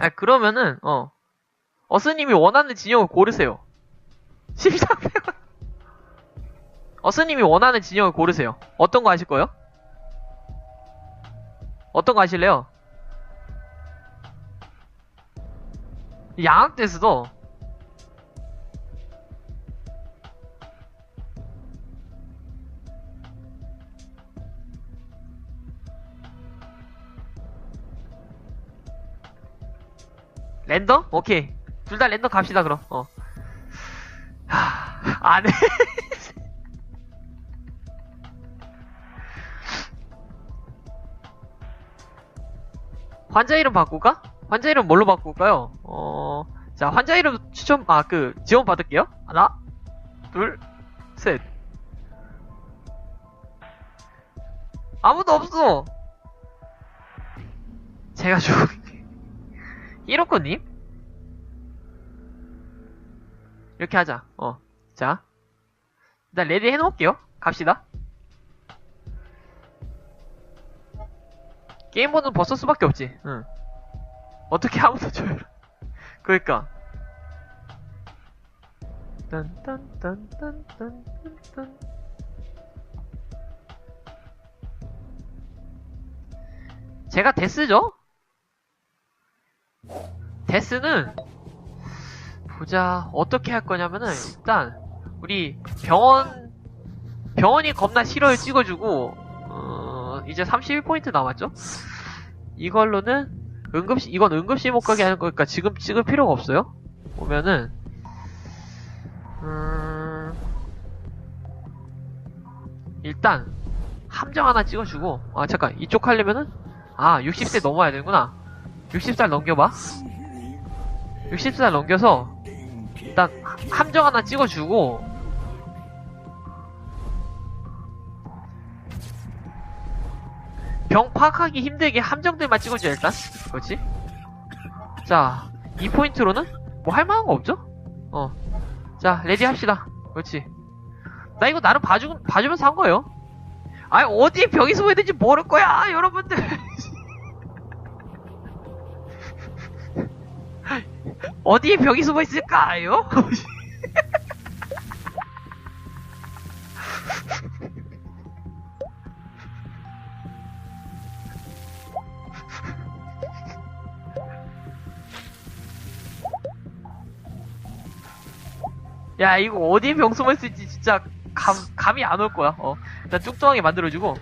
아, 그러면은, 어. 어스님이 원하는 진영을 고르세요. 심사평. 어스님이 원하는 진영을 고르세요. 어떤 거 하실 거예요? 어떤 거 하실래요? 양학 때스도 랜덤? 오케이. 둘 다 랜덤 갑시다, 그럼. 어. 하, 안 해. 환자 이름 바꿀까? 환자 이름 뭘로 바꿀까요? 어, 자, 환자 이름 추천, 아, 그, 지원 받을게요. 하나, 둘, 셋. 아무도 없어! 제가 좋은, 이로코님? 이렇게 하자, 어. 자. 일단 레디 해놓을게요. 갑시다. 게임보는 벗을 수밖에 없지. 응. 어떻게 아무도 줘요. 그러니까. 딴딴딴딴딴딴딴. 제가 데스죠? 데스는 보자 어떻게 할 거냐면은 일단 우리 병원 병원이 겁나 싫어요 찍어주고 어, 이제 31포인트 남았죠? 이걸로는 응급실 이건 응급실 못 가게 하는 거니까 지금 찍을 필요가 없어요. 보면은 음, 일단 함정 하나 찍어주고 아 잠깐 이쪽 하려면은 아 60세 넘어야 되는구나. 60살 넘겨봐. 60살 넘겨서 일단 함정 하나 찍어주고 병 파악하기 힘들게 함정들만 찍어줘야 일단 그렇지? 자 이 포인트로는 뭐 할만한 거 없죠? 어 자 레디 합시다. 그렇지. 나 이거 나름 봐주, 봐주면서 한 거예요. 아니 어디에 병이 숨어 있는지 모를 거야 여러분들 어디에 병이 숨어 있을까요? 야 이거 어디에 병 숨어 있을지 진짜 감, 감이 안 올 거야 어 일단 뚱뚱하게 만들어주고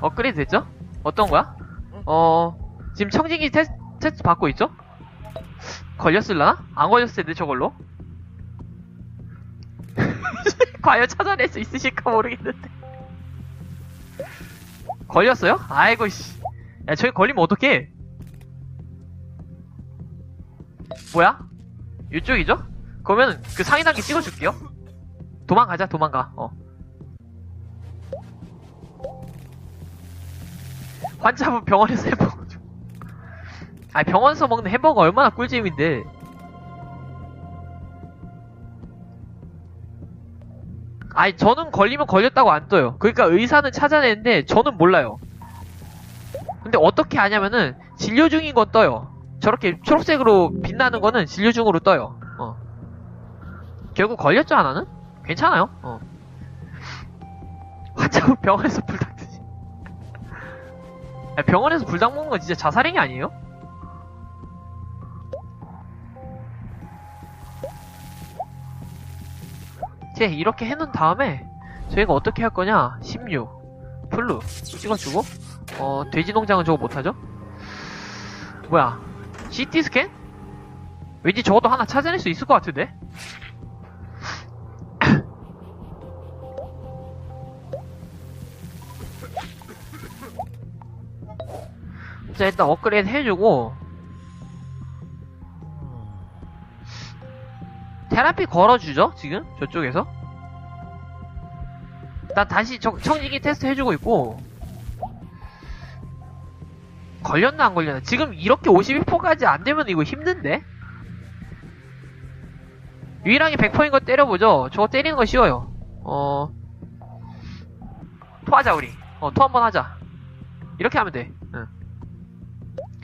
업그레이드 됐죠? 어떤 거야? 어 지금 청진기 테스, 테스트 받고 있죠? 걸렸을라나? 안 걸렸을 텐데 저걸로 과연 찾아낼 수 있으실까 모르겠는데 걸렸어요? 아이고 씨. 야 저기 걸리면 어떡해 뭐야? 이쪽이죠? 그러면 그 상위 단계 찍어줄게요 도망가자 도망가 어 환자분 병원에서 좀. 아 병원에서 먹는 햄버거 얼마나 꿀잼인데. 아니 저는 걸리면 걸렸다고 안 떠요. 그러니까 의사는 찾아내는데 저는 몰라요. 근데 어떻게 아냐면은 진료 중인 건 떠요. 저렇게 초록색으로 빛나는 거는 진료 중으로 떠요. 어. 결국 걸렸죠 하나는? 괜찮아요? 어. 환자분 병원에서 불닭 야, 병원에서 불닭 먹는 건 진짜 자살행위 아니에요? 이제 이렇게 해놓은 다음에 저희가 어떻게 할 거냐 16 플루 찍어주고 어 돼지 농장은 저거 못하죠? 뭐야 CT 스캔? 왠지 저것도 하나 찾아낼 수 있을 것 같은데? 자 일단 업그레이드 해주고 테라피 걸어주죠 지금? 저쪽에서? 일단 다시 저, 청지기 테스트 해주고 있고. 걸렸나 안 걸렸나? 지금 이렇게 51%까지 안 되면 이거 힘든데? 유일하게 100%인 거 때려보죠. 저거 때리는 거 쉬워요. 어 토하자 우리. 어 토 한번 하자. 이렇게 하면 돼. 응.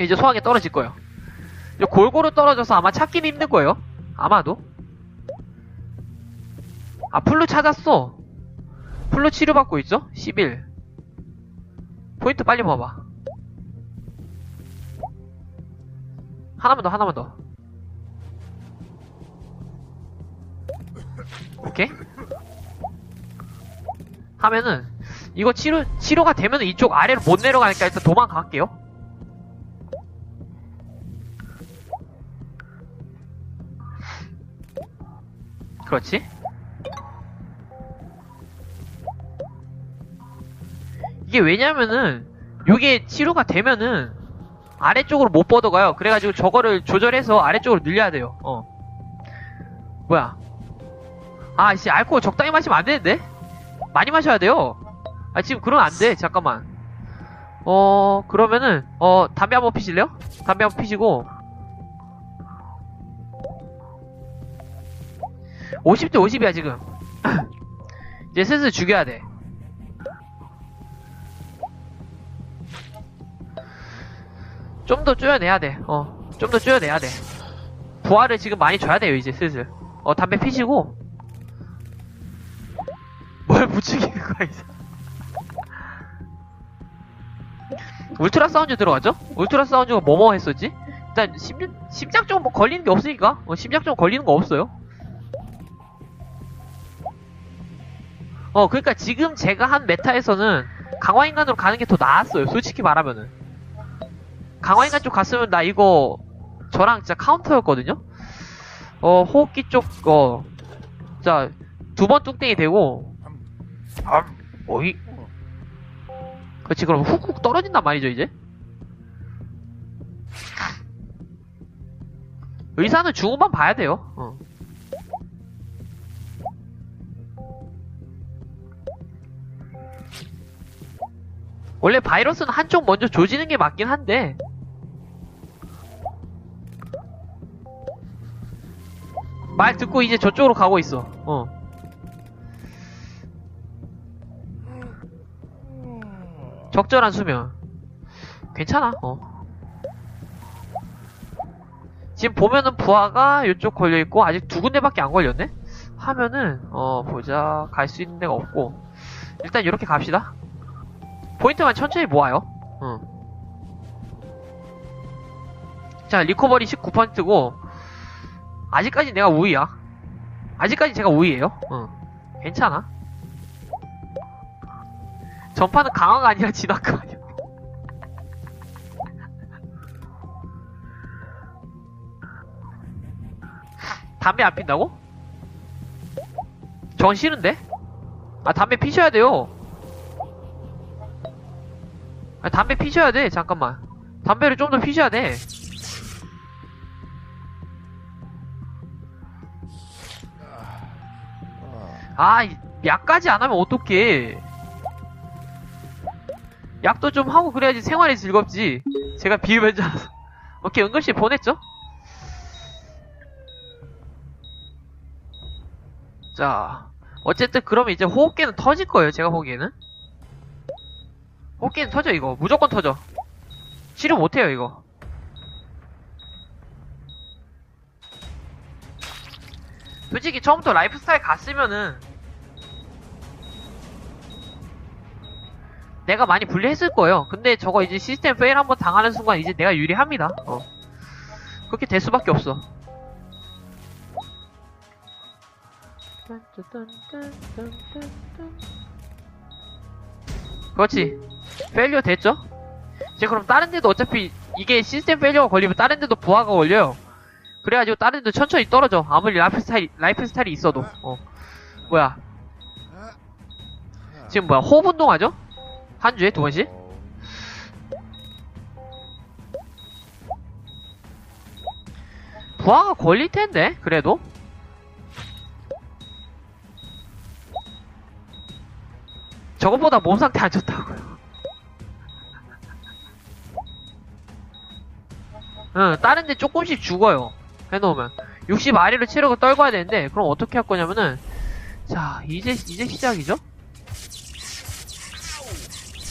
이제 소화기 떨어질 거예요. 골고루 떨어져서 아마 찾기는 힘들 거예요. 아마도. 아, 풀로 찾았어. 풀로 치료받고 있죠? 11. 포인트 빨리 모아봐. 하나만 더, 하나만 더. 오케이? 하면은, 이거 치료, 치료가 되면 이쪽 아래로 못 내려가니까 일단 도망갈게요. 그렇지? 이게 왜냐면은, 요게 치료가 되면은, 아래쪽으로 못 뻗어가요. 그래가지고 저거를 조절해서 아래쪽으로 늘려야 돼요. 어. 뭐야. 아, 씨, 알코올 적당히 마시면 안 되는데? 많이 마셔야 돼요. 아, 지금 그러면 안 돼. 잠깐만. 어, 그러면은, 어, 담배 한번 피실래요? 담배 한번 피시고. 50대 50이야, 지금. 이제 슬슬 죽여야 돼. 좀 더 쪼여내야 돼. 어, 좀 더 쪼여내야 돼. 부하를 지금 많이 줘야 돼요, 이제 슬슬. 어, 담배 피시고. 뭘 부추기는 거야, 이제. 울트라 사운드 들어가죠? 울트라 사운드가 뭐뭐 했었지? 일단 심, 심장 쪽뭐 걸리는 게 없으니까 어, 심장 쪽 걸리는 거 없어요. 어 그러니까 지금 제가 한 메타에서는 강화인간으로 가는 게 더 나았어요. 솔직히 말하면은 강화인간 쪽 갔으면 나 이거 저랑 진짜 카운터였거든요. 어 호흡기 쪽 어 자 두 번 뚱땡이 되고. 아 어이. 그렇지 그럼 훅훅 떨어진단 말이죠 이제? 의사는 죽음만 봐야 돼요. 어. 원래 바이러스는 한쪽 먼저 조지는 게 맞긴 한데 말 듣고 이제 저쪽으로 가고 있어 어 적절한 수면. 괜찮아, 어. 지금 보면은 부하가 이쪽 걸려 있고, 아직 두 군데밖에 안 걸렸네? 하면은, 어, 보자. 갈 수 있는 데가 없고. 일단 이렇게 갑시다. 포인트만 천천히 모아요. 응. 자, 리커버리 19%고, 아직까지 내가 우위야. 아직까지 제가 우위에요. 응. 괜찮아. 전파는 강화가 아니라 진화가 아니야. 담배 안 핀다고? 전 싫은데? 아 담배 피셔야 돼요. 아 담배 피셔야 돼. 잠깐만. 담배를 좀 더 피셔야 돼. 아, 이- 약까지 안 하면 어떡해. 약도 좀 하고 그래야지 생활이 즐겁지. 제가 비흡연자라서. 오케이, 응급실 보냈죠? 자, 어쨌든 그러면 이제 호흡기는 터질 거예요, 제가 보기에는. 호흡기는 터져, 이거. 무조건 터져. 치료 못해요, 이거. 솔직히 처음부터 라이프 스타일 갔으면은 내가 많이 불리했을 거예요. 근데 저거 이제 시스템 페일 한번 당하는 순간 이제 내가 유리합니다. 어. 그렇게 될 수밖에 없어. 그렇지. 페일리어 됐죠? 이제 그럼 다른 데도 어차피 이게 시스템 페일리어가 걸리면 다른 데도 부하가 걸려요. 그래가지고 다른 데도 천천히 떨어져. 아무리 라이프 스타일, 라이프 스타일이 있어도. 어. 뭐야. 지금 뭐야, 호흡 운동하죠? 한 주에 두 번씩? 부하가 걸릴 텐데, 그래도? 저것보다 몸 상태 안 좋다고요. 응, 다른 데 조금씩 죽어요. 해놓으면. 60 아래로 체력을 떨궈야 되는데, 그럼 어떻게 할 거냐면은, 자, 이제, 이제 시작이죠?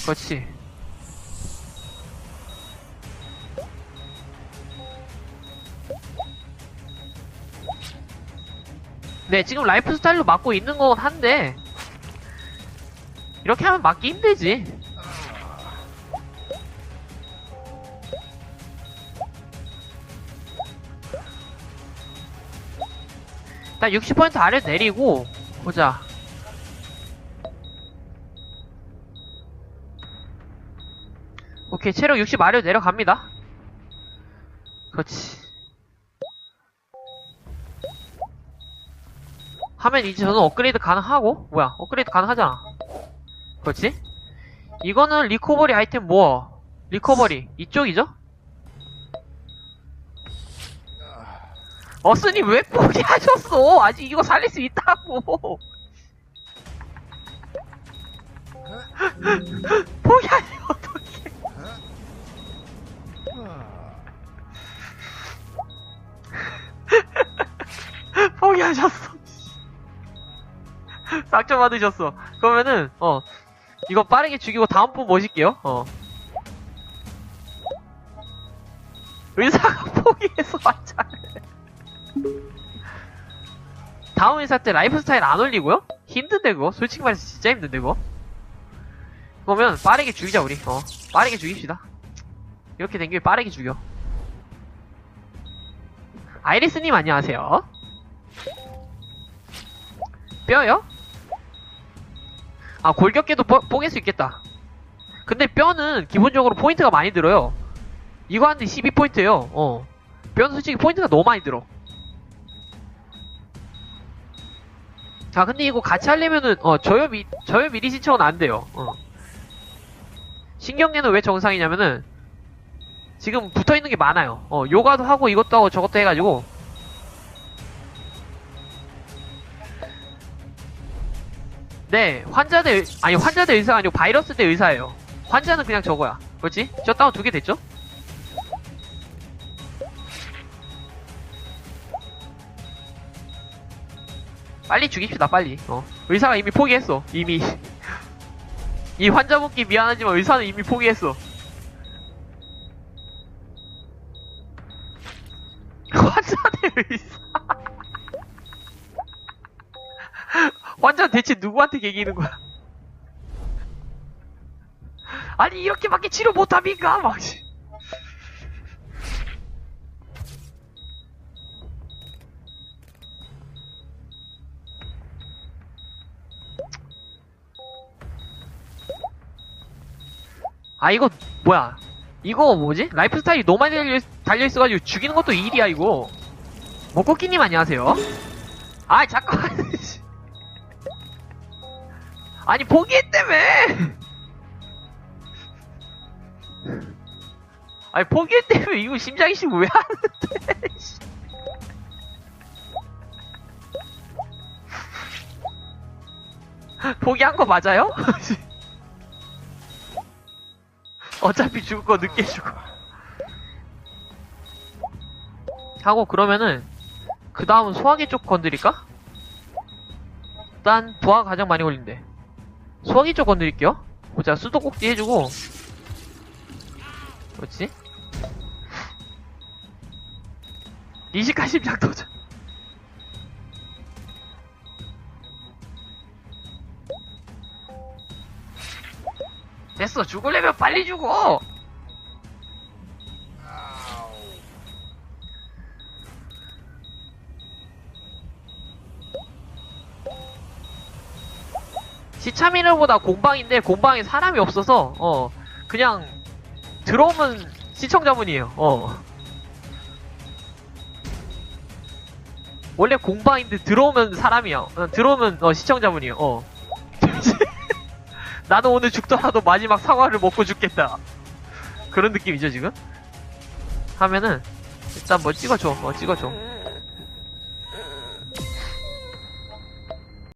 그렇지. 네 지금 라이프 스타일로 맞고 있는 건 한데 이렇게 하면 맞기 힘들지. 일단 60% 아래 내리고 보자. 오케이, 체력 60 아래로 내려갑니다. 그렇지. 하면 이제 저는 업그레이드 가능하고, 뭐야, 업그레이드 가능하잖아. 그렇지? 이거는 리커버리 아이템 뭐, 리커버리, 이쪽이죠? 어스님 왜 포기하셨어? 아직 이거 살릴 수 있다고. 포기하셨 싹점 받으셨어. 그러면은, 어, 이거 빠르게 죽이고 다음 분 모실게요. 어. 의사가 포기해서 왔잖아요. 다음 의사 때 라이프 스타일 안 올리고요? 힘든데 그거? 솔직히 말해서 진짜 힘든데 그거? 그러면 빠르게 죽이자 우리. 어, 빠르게 죽입시다. 이렇게 된 김에 빠르게 죽여. 아이리스님 안녕하세요. 뼈요? 아 골격계도 뽀, 뽀갤 수 있겠다. 근데 뼈는 기본적으로 포인트가 많이 들어요. 이거 하는데 12포인트예요. 어. 뼈는 솔직히 포인트가 너무 많이 들어. 자, 근데 이거 같이 하려면은 어 저요 미 저요 미리 신청은 안 돼요. 어. 신경계는 왜 정상이냐면은 지금 붙어 있는 게 많아요. 어, 요가도 하고 이것도 하고 저것도 해가지고 네, 환자 대, 의- 아니, 환자 대 의사가 아니고 바이러스 대 의사예요. 환자는 그냥 저거야. 그렇지? 저 다운 두 개 됐죠? 빨리 죽입시다, 빨리. 어. 의사가 이미 포기했어. 이미. 이 환자분께 미안하지만 의사는 이미 포기했어. 대체 누구한테 개기는 거야? 아니 이렇게밖에 치료 못합니까? 막 씨. 아 이거 뭐야 이거 뭐지? 라이프 스타일이 너무 많이 달려, 달려있어가지고 죽이는 것도 일이야 이거 먹고끼님 안녕하세요 아 잠깐만 아니 포기했다며 아니 포기했다며 이거 심장이 씨왜 하는데 씨. 포기한 거 맞아요? 어차피 죽을 거 늦게 죽어 하고 그러면은 그 다음은 소화기 쪽 건드릴까? 일단 부하가 가장 많이 걸린대 소화기 쪽 건드릴게요. 보자 수도꼭지 해주고. 그렇지? 니시카 심장 도전 됐어 죽으려면 빨리 죽어 시차미르보다 공방인데 공방에 사람이 없어서 어 그냥 들어오면 시청자분이에요. 어. 원래 공방인데 들어오면 사람이야. 어, 들어오면 어, 시청자분이에요. 어. 나는 오늘 죽더라도 마지막 사과를 먹고 죽겠다. 그런 느낌이죠 지금? 하면은 일단 뭐 찍어줘 뭐 찍어줘